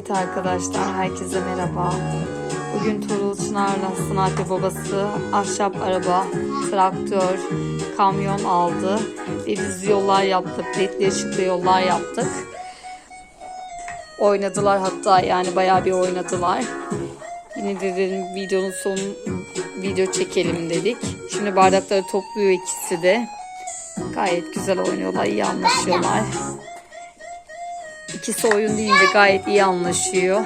Evet arkadaşlar herkese merhaba. Bugün Tuğrul Çınar'la Sniper babası ahşap araba, traktör, kamyon aldı. Ve biz yollar yaptık. Ledli ışıklı yollar yaptık. Oynadılar hatta yani bayağı bir oynadılar. Yine de dedim videonun son video çekelim dedik. Şimdi bardakları topluyor ikisi de. Gayet güzel oynuyorlar, iyi anlaşıyorlar. İkisi oyun deyince gayet iyi anlaşıyor.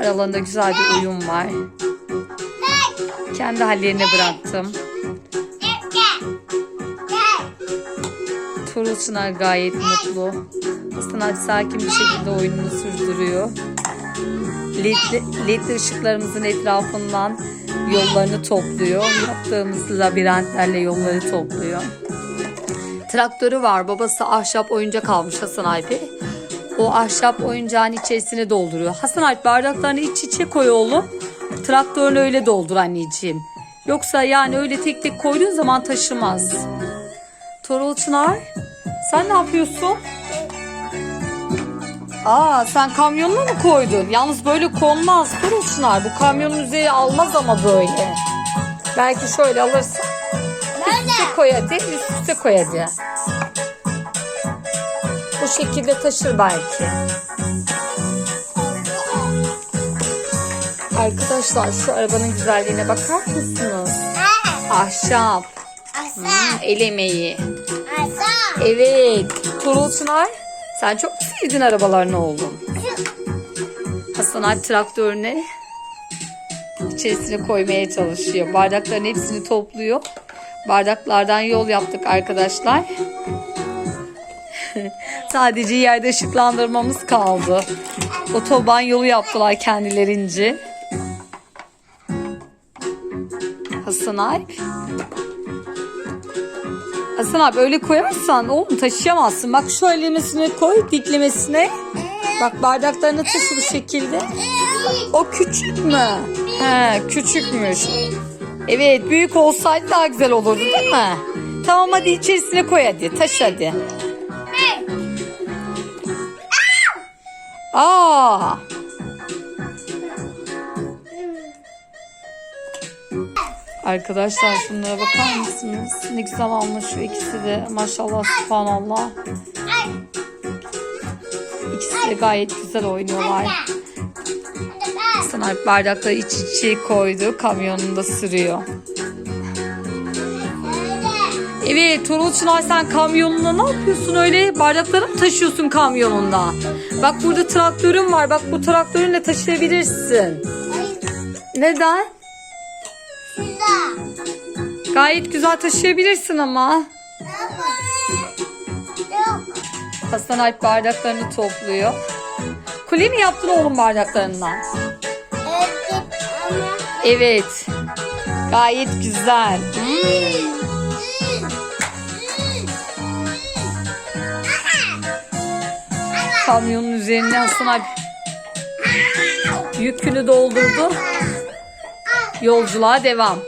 Aralarında güzel bir uyum var. Kendi hallerine bıraktım. Tuğrul Çınar gayet mutlu. Hasan sakin bir şekilde oyununu sürdürüyor. Ledli, ledli ışıklarımızın etrafından yollarını topluyor. Yaptığımız labirentlerle yolları topluyor. Traktörü var. Babası ahşap oyuncak almış Hasan Alp'e. O ahşap oyuncağın içerisine dolduruyor. Hasan Alp bardaklarını iç içe koy oğlum. Traktörünü öyle doldur anneciğim. Yoksa yani öyle tek tek koyduğun zaman taşımaz. Torul Çınar sen ne yapıyorsun? Aa sen kamyonuna mı koydun? Yalnız böyle konmaz Torul Çınar. Bu kamyonun üzeri almaz ama böyle. Belki şöyle alırsın. Üst üste koy hadi. Üst üste koy hadi. Şekilde taşır belki. Arkadaşlar şu arabanın güzelliğine bakar mısınız? Ahşap. Hmm, el emeği. Evet. Tuğrul Çınar sen çok sevdin arabalarını oğlum? Hasan Alp traktörüne içerisine koymaya çalışıyor. Bardakların hepsini topluyor. Bardaklardan yol yaptık arkadaşlar. Sadece yerde ışıklandırmamız kaldı. Otoban yolu yaptılar kendilerince. Hasan Alp. Hasan abi öyle koyarsan oğlum taşıyamazsın. Bak şu elemesine koy diklemesine. Bak bardaklarını taşı bu şekilde. O küçük mü? He küçükmüş. Evet büyük olsaydı daha güzel olurdu değil mi? Tamam hadi içerisine koy hadi taş hadi. Aa. Arkadaşlar şunlara bakar mısınız? Ne güzel anlaşıyor ikisi de. Maşallah subhanallah. İkisi de gayet güzel oynuyorlar. Sana bardakları iç içe koydu. Kamyonunda sürüyor. Evet Tuğrul Çınar sen kamyonunda ne yapıyorsun öyle? Bardakları mı taşıyorsun kamyonunda? Bak burada traktörün var. Bak bu traktörünle taşıyabilirsin. Neden? Gayet güzel taşıyabilirsin ama. Hasan Alp bardaklarını topluyor. Kule mi yaptın oğlum bardaklarından? Evet. Gayet güzel. Hmm. Kamyonun üzerine Hasan Alp yükünü doldurdu. Yolculuğa devam.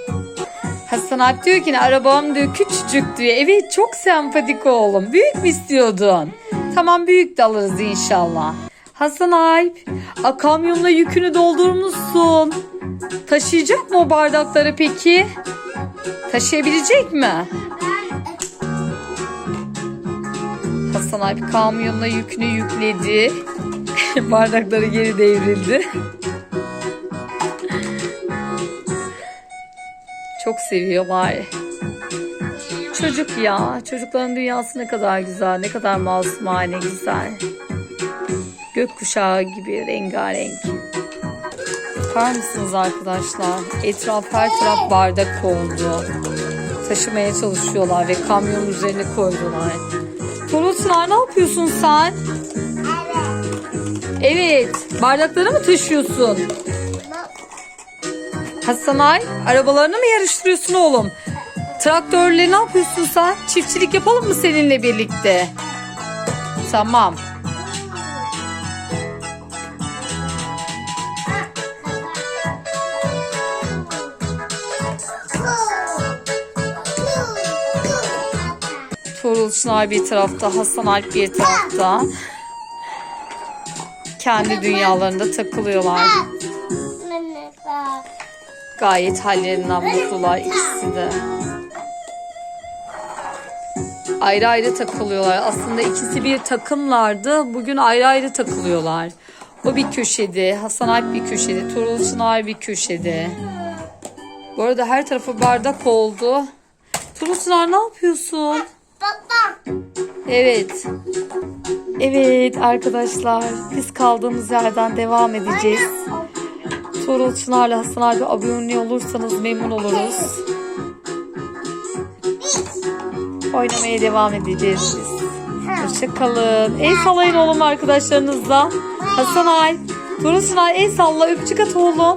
Hasan Alp diyor ki arabam diyor küçücük diyor. Evet çok sempatik oğlum. Büyük mü istiyordun? Tamam büyük de alırız inşallah. Hasan Alp a, kamyonla yükünü doldurmuşsun. Taşıyacak mı o bardakları peki? Taşıyabilecek mi? Hasan Alp kamyonla yükünü yükledi. Bardakları geri devrildi. Çok seviyorlar. Çocuk ya. Çocukların dünyası ne kadar güzel. Ne kadar masumane güzel. Gökkuşağı gibi rengarenk. Bakar mısınız arkadaşlar? Etraf her taraf bardak oldu. Taşımaya çalışıyorlar ve kamyonun üzerine koydular. Torutlar ne yapıyorsun sen? Evet. Bardakları mı taşıyorsun? Hasanay arabalarını mı yarıştırıyorsun oğlum? Traktörle ne yapıyorsun sen? Çiftçilik yapalım mı seninle birlikte? Tamam. Çınar bir tarafta, Hasan Alp bir tarafta. kendi dünyalarında takılıyorlar. Gayet hallerinden mutlular ikisi de. Ayrı ayrı takılıyorlar. Aslında ikisi bir takımlardı. Bugün ayrı ayrı takılıyorlar. O bir köşede, Hasan Alp bir köşede, Tuğrul Çınar bir köşede. Bu arada her tarafı bardak oldu. Tuğrul Çınar ne yapıyorsun? Evet. Evet arkadaşlar biz kaldığımız yerden devam edeceğiz. Tuğrul Çınar'la Hasan abi abone olursanız memnun oluruz. Oynamaya devam edeceğiz biz. Hoşçakalın. El sallayın oğlum arkadaşlarınızla. Hasan Ay. Tuğrul Çınar el salla öpücük at oğlum.